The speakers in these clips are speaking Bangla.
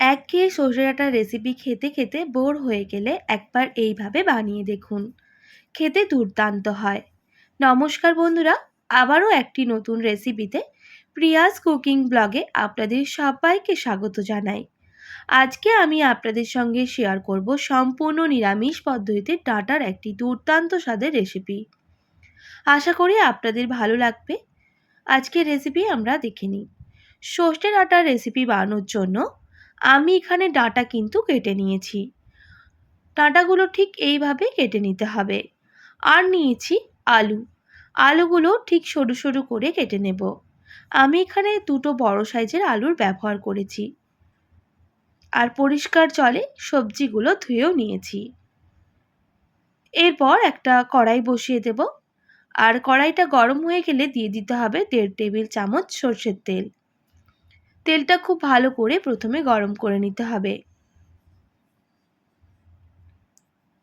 একঘেয়ে সর্ষে ডাঁটার রেসিপি খেতে খেতে বোর হয়ে গেলে একবার এইভাবে বানিয়ে দেখুন। খেতে দুর্দান্ত হয়। নমস্কার বন্ধুরা, আবারও একটি নতুন রেসিপিতে প্রিয়াস কুকিং ব্লগে আপনাদের সবাইকে স্বাগত জানাই। আজকে আমি আপনাদের সঙ্গে শেয়ার করব সম্পূর্ণ নিরামিষ পদ্ধতিতে ডাঁটার একটি দুর্দান্ত স্বাদের রেসিপি আশা করি আপনাদের ভালো লাগবে। আজকের রেসিপি আমরা দেখে নিই। সর্ষে ডাঁটার রেসিপি বানানোর জন্য আমি এখানে ডাঁটা কিন্তু কেটে নিয়েছি। ডাঁটাগুলো ঠিক এইভাবে কেটে নিতে হবে। আর নিয়েছি আলু। আলুগুলো ঠিক সরু সরু করে কেটে নেব। আমি এখানে দুটো বড় সাইজের আলুর ব্যবহার করেছি। আর পরিষ্কার জলে সবজিগুলো ধুয়েও নিয়েছি। এরপর একটা কড়াই বসিয়ে দেব। আর কড়াইটা গরম হয়ে গেলে দিয়ে দিতে হবে দেড় টেবিল চামচ সর্ষের তেল। তেলটা খুব ভালো করে প্রথমে গরম করে নিতে হবে।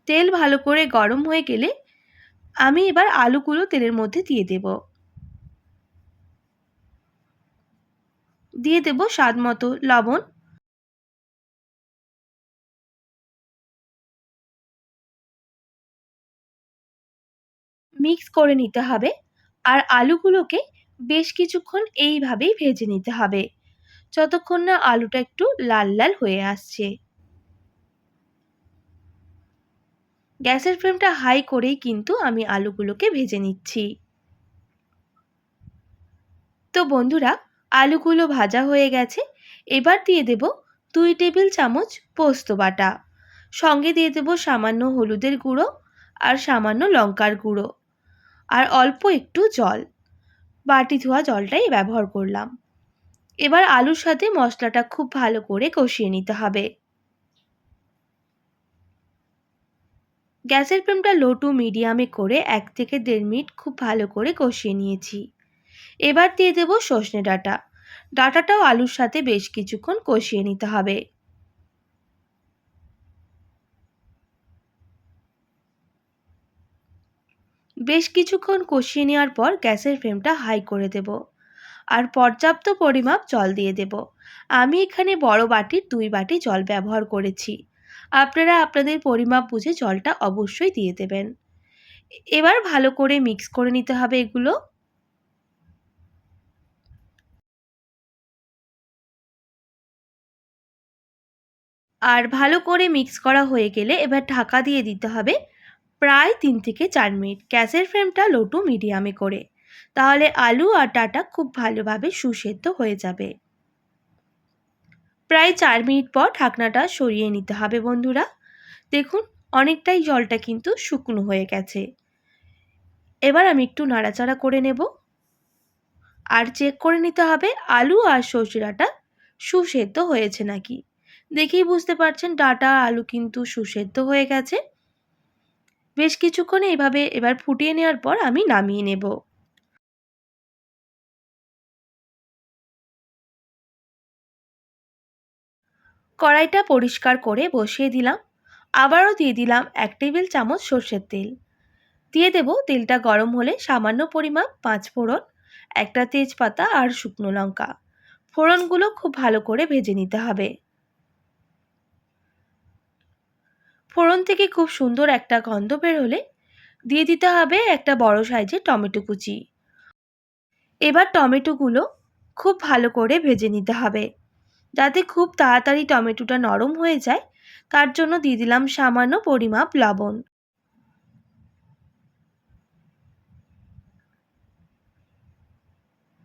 তেল ভালো করে গরম হয়ে গেলে আমি এবার আলুগুলো তেলের মধ্যে দিয়ে দেব। দিয়ে দেব স্বাদ মতো লবণ। মিক্স করে নিতে হবে। আর আলুগুলোকে বেশ কিছুক্ষণ এইভাবেই ভেজে নিতে হবে। যতক্ষণ না আলুটা একটু লাল লাল হয়ে আসছে। গ্যাসের ফ্লেমটা হাই করেই কিন্তু আমি আলুগুলোকে ভেজে নিচ্ছি। তো বন্ধুরা, আলুগুলো ভাজা হয়ে গেছে। এবার দিয়ে দেব দুই টেবিল চামচ পোস্ত বাটা। সঙ্গে দিয়ে দেব সামান্য হলুদের গুঁড়ো আর সামান্য লঙ্কার গুঁড়ো। আর অল্প একটু জল। বাটি ধোয়া জলটাই ব্যবহার করলাম। এবার আলুর সাথে মশলাটা খুব ভালো করে কষিয়ে নিতে হবে। গ্যাসের ফ্লেমটা লো টু মিডিয়ামে করে এক থেকে দেড় মিনিট খুব ভালো করে কষিয়ে নিয়েছি। এবার দিয়ে দেবো সর্ষে ডাঁটা। ডাটাটাও আলুর সাথে বেশ কিছুক্ষণ কষিয়ে নিতে হবে। বেশ কিছুক্ষণ কষিয়ে নেওয়ার পর গ্যাসের ফ্লেমটা হাই করে দেব। আর পর্যাপ্ত পরিমাপ জল দিয়ে দেব। আমি এখানে বড় বাটির দুই বাটি জল ব্যবহার করেছি। আপনারা আপনাদের পরিমাপ বুঝে জলটা অবশ্যই দিয়ে দেবেন। এবার ভালো করে মিক্স করে নিতে হবে এগুলো। আর ভালো করে মিক্স করা হয়ে গেলে এবার ঢাকা দিয়ে দিতে হবে প্রায় তিন থেকে চার মিনিট। গ্যাসের ফ্লেমটা লো টু মিডিয়ামে করে। তাহলে আলু আর খুব ভালোভাবে সুসেদ্ধ হয়ে যাবে। প্রায় চার মিনিট পর ঢাকনাটা সরিয়ে নিতে হবে বন্ধুরা। দেখুন, অনেকটাই জলটা কিন্তু শুকনো হয়ে গেছে। এবার আমি একটু নাড়াচাড়া করে নেব। আর চেক করে নিতে হবে আলু আর সর্ষে ডাটা সুসেদ্ধ হয়েছে নাকি। দেখেই বুঝতে পারছেন ডাটা আলু কিন্তু সুসেদ্ধ হয়ে গেছে। বেশ কিছুক্ষণ এইভাবে এবার ফুটিয়ে নেওয়ার পর আমি নামিয়ে নেব। কড়াইটা পরিষ্কার করে বসিয়ে দিলাম। আবারও দিয়ে দিলাম এক টেবিল চামচ সর্ষের তেল। দিয়ে দেব তেলটা গরম হলে সামান্য পরিমাণ পাঁচ ফোড়ন, একটা তেজপাতা আর শুকনো লঙ্কা। ফোড়নগুলো খুব ভালো করে ভেজে নিতে হবে। ফোড়ন থেকে খুব সুন্দর একটা গন্ধ বের হলে দিয়ে দিতে হবে একটা বড় সাইজের টমেটো কুচি। এবার টমেটোগুলো খুব ভালো করে ভেজে নিতে হবে। যাতে খুব তাড়াতাড়ি টমেটোটা নরম হয়ে যায়, তার জন্য দিয়ে দিলাম সামান্য পরিমাপ লবণ।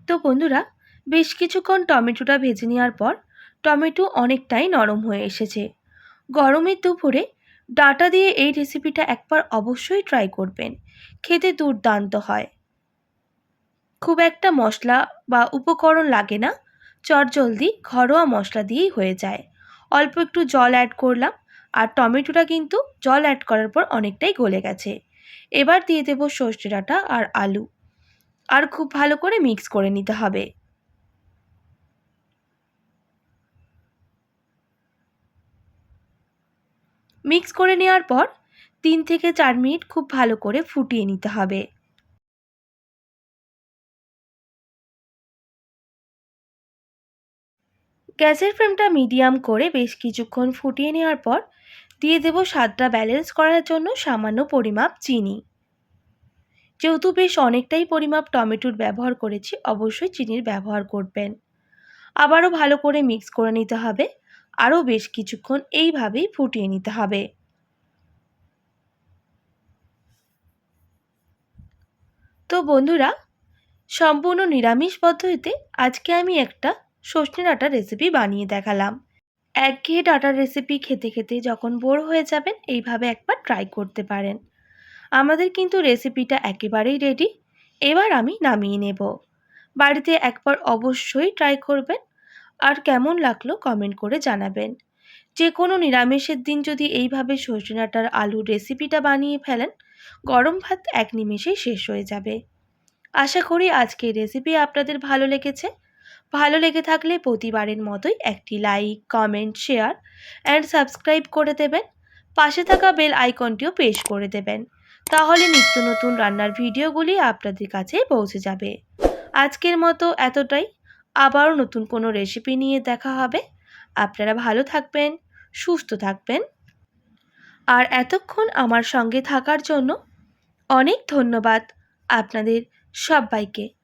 তো বন্ধুরা, বেশ কিছুক্ষণ টমেটোটা ভেজে নেওয়ার পর টমেটো অনেকটাই নরম হয়ে এসেছে। গরমের দুপুরে ডাটা দিয়ে এই রেসিপিটা একবার অবশ্যই ট্রাই করবেন, খেতে দুর্দান্ত হয়। খুব একটা মশলা বা উপকরণ লাগে না চটজলদি ঘরোয়া মশলা দিয়েই হয়ে যায়। অল্প একটু জল অ্যাড করলাম আর টমেটোটা কিন্তু জল অ্যাড করার পর অনেকটাই গলে গেছে। এবার দিয়ে দেবো সর্ষে ডাঁটা আর আলু। আর খুব ভালো করে মিক্স করে নিতে হবে। মিক্স করে নেওয়ার পর তিন থেকে চার মিনিট খুব ভালো করে ফুটিয়ে নিতে হবে। গ্যাসের ফ্লেমটা মিডিয়াম করে বেশ কিছুক্ষণ ফুটিয়ে নেওয়ার পর দিয়ে দেব স্বাদটা ব্যালেন্স করার জন্য সামান্য পরিমাপ চিনি। যেহেতু বেশ অনেকটাই পরিমাপ টমেটোর ব্যবহার করেছি, অবশ্যই চিনির ব্যবহার করবেন। আবারও ভালো করে মিক্স করে নিতে হবে। আরও বেশ কিছুক্ষণ এইভাবেই ফুটিয়ে নিতে হবে। তো বন্ধুরা, সম্পূর্ণ নিরামিষ পদ্ধতিতে আজকে আমি একটা সজনে ডাঁটার রেসিপি বানিয়ে দেখালাম। একঘেয়ে ডাটার রেসিপি খেতে খেতে যখন বোর হয়ে যাবেন, এইভাবে একবার ট্রাই করতে পারেন। আমাদের কিন্তু রেসিপিটা একেবারেই রেডি এবার আমি নামিয়ে নেব। বাড়িতে একবার অবশ্যই ট্রাই করবেন। আর কেমন লাগল কমেন্ট করে জানাবেন। যে কোনো নিরামিষের দিন যদি এইভাবে সজনে ডাঁটার আলুর রেসিপিটা বানিয়ে ফেলেন, গরম ভাত এক নিমেষেই শেষ হয়ে যাবে। আশা করি আজকের রেসিপি আপনাদের ভালো লেগেছে। ভালো লেগে থাকলে প্রতিবারের মতোই একটি like comment share and subscribe করে দেবেন। পাশে থাকা বেল আইকনটিও পেশ করে দেবেন। তাহলে নিত্য নতুন রান্নার ভিডিওগুলি আপনাদের কাছে পৌঁছে যাবে। আজকের মতো এতটাই। আবারও নতুন কোনো রেসিপি নিয়ে দেখা হবে। আপনারা ভালো থাকবেন, সুস্থ থাকবেন। আর এতক্ষণ আমার সঙ্গে থাকার জন্য অনেক ধন্যবাদ আপনাদের সবাইকে।